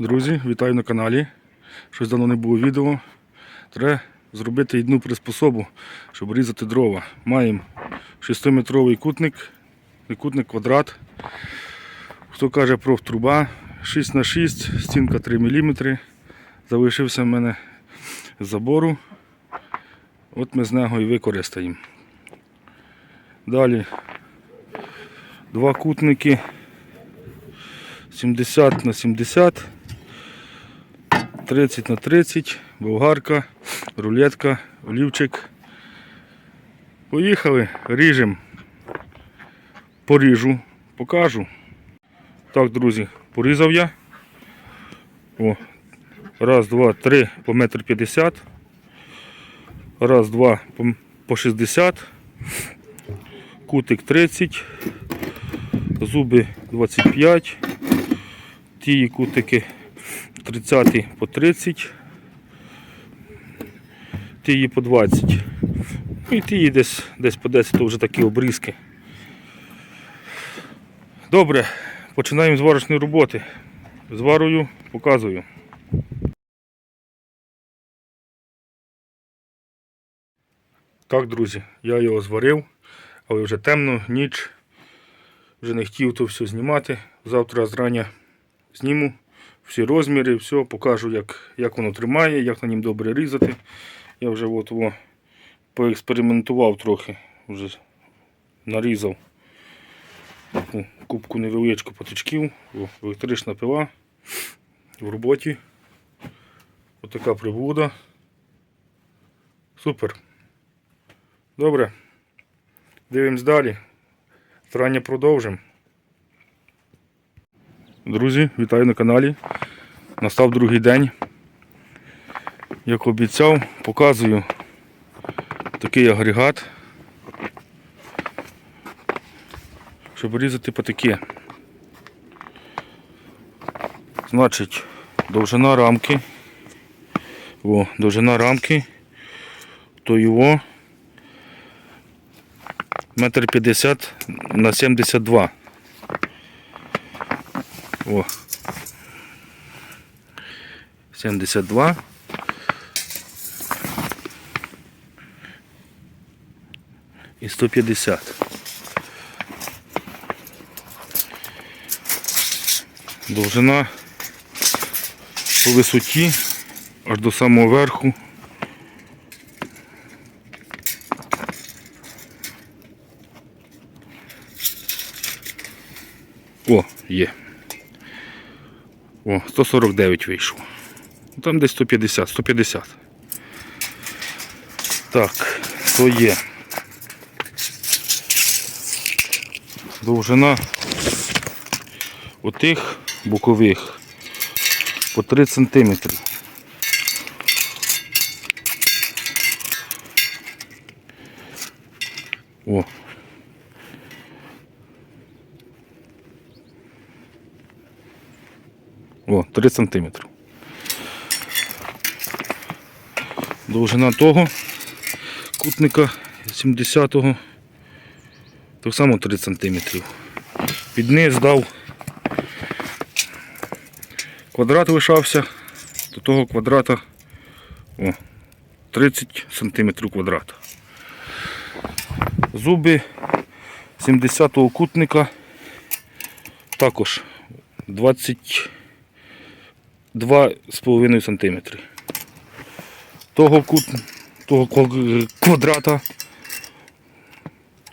Друзі, вітаю на каналі. Щось давно не було відео. Треба зробити одну приспособу, щоб різати дрова. Маємо 6-метровий кутник, кутник квадрат. Хто каже про труба 6х6, стінка 3 мм. Залишився в мене з забору. От ми з нього і використаємо. Далі два кутники 70 на 70, 30 на 30, болгарка, рулетка, олівчик. Поїхали, ріжемо. Поріжу, покажу. Так, друзі, порізав я. О, раз, два, три по метр п'ятдесят. Раз, два по, по 60. Кутик 30. Зуби 25. Ті кутики 30 по 30. Ті по 20. Ну і ті десь, десь по 10 то вже такі обрізки. Добре, починаємо з варочної роботи. Зварую, показую. Так, друзі, я його зварив, але вже темно, ніч. Вже не хотів то все знімати. Завтра зрання зніму всі розміри, все, покажу, як, як воно тримає, як на нім добре різати. Я вже от, о, поекспериментував трохи, вже нарізав таку кубку невеличку патичків, електрична пила в роботі. Отака приблуда. Супер. Добре. Дивимось далі. Зрання продовжимо. Друзі, вітаю на каналі. Настав другий день. Як обіцяв, показую такий агрегат, щоб різати патики. Значить, довжина рамки. О, довжина рамки, то його метр п'ятдесят на 72. О. 72. І 150. Довжина по висоті аж до самого верху. О, є. О, 149 вийшов. Там десь 150, 150. Так, то є. Довжина отих бокових по 3 см. О. О, 3 см. Довжина того кутника 70-го так само 3 см. Під низ дав квадрат лишався, до того квадрата о, 30 см квадрата. Зуби 70-го кутника також 20 2,5 см. Того кут, того квадрата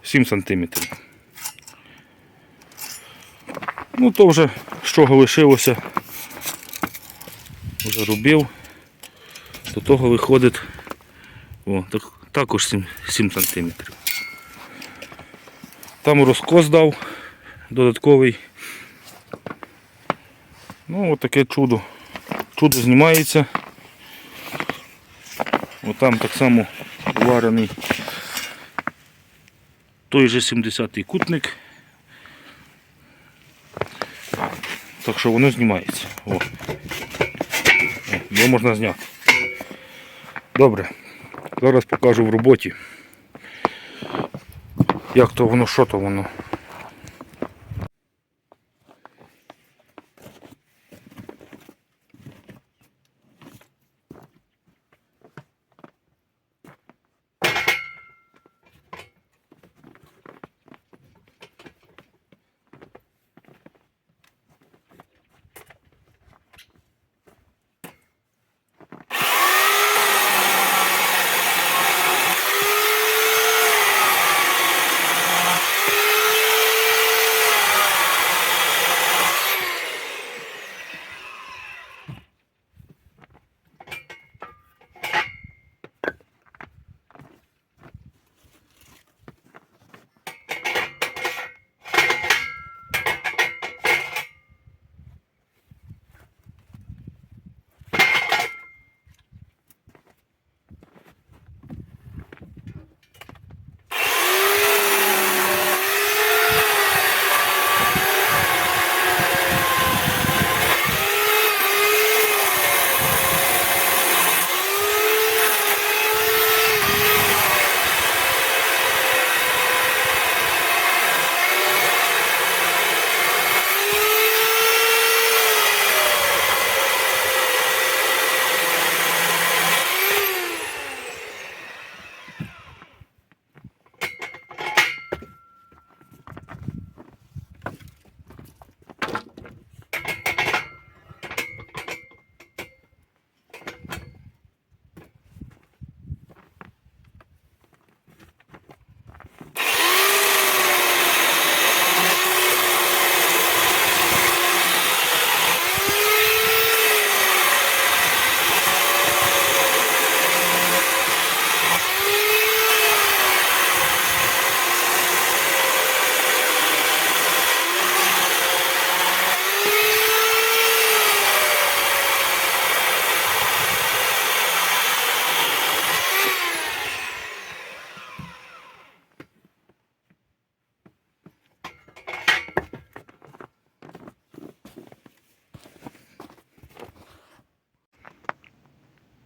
7 см. Ну то вже з чого лишилося, вже робив, до того виходить о, так, також 7, 7 см. Там розкос дав додатковий. Ну, от таке чудо. Чудо знімається. Отам так само варений той же 70-й кутник. Так що воно знімається. О. О, його можна зняти. Добре. Зараз покажу в роботі. Як то воно, що то воно.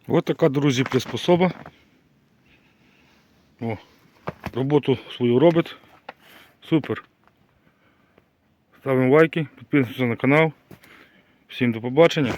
Ось така, друзі, приспособа. О, роботу свою робить. Супер. Ставимо лайки, підписуємося на канал. Всім до побачення.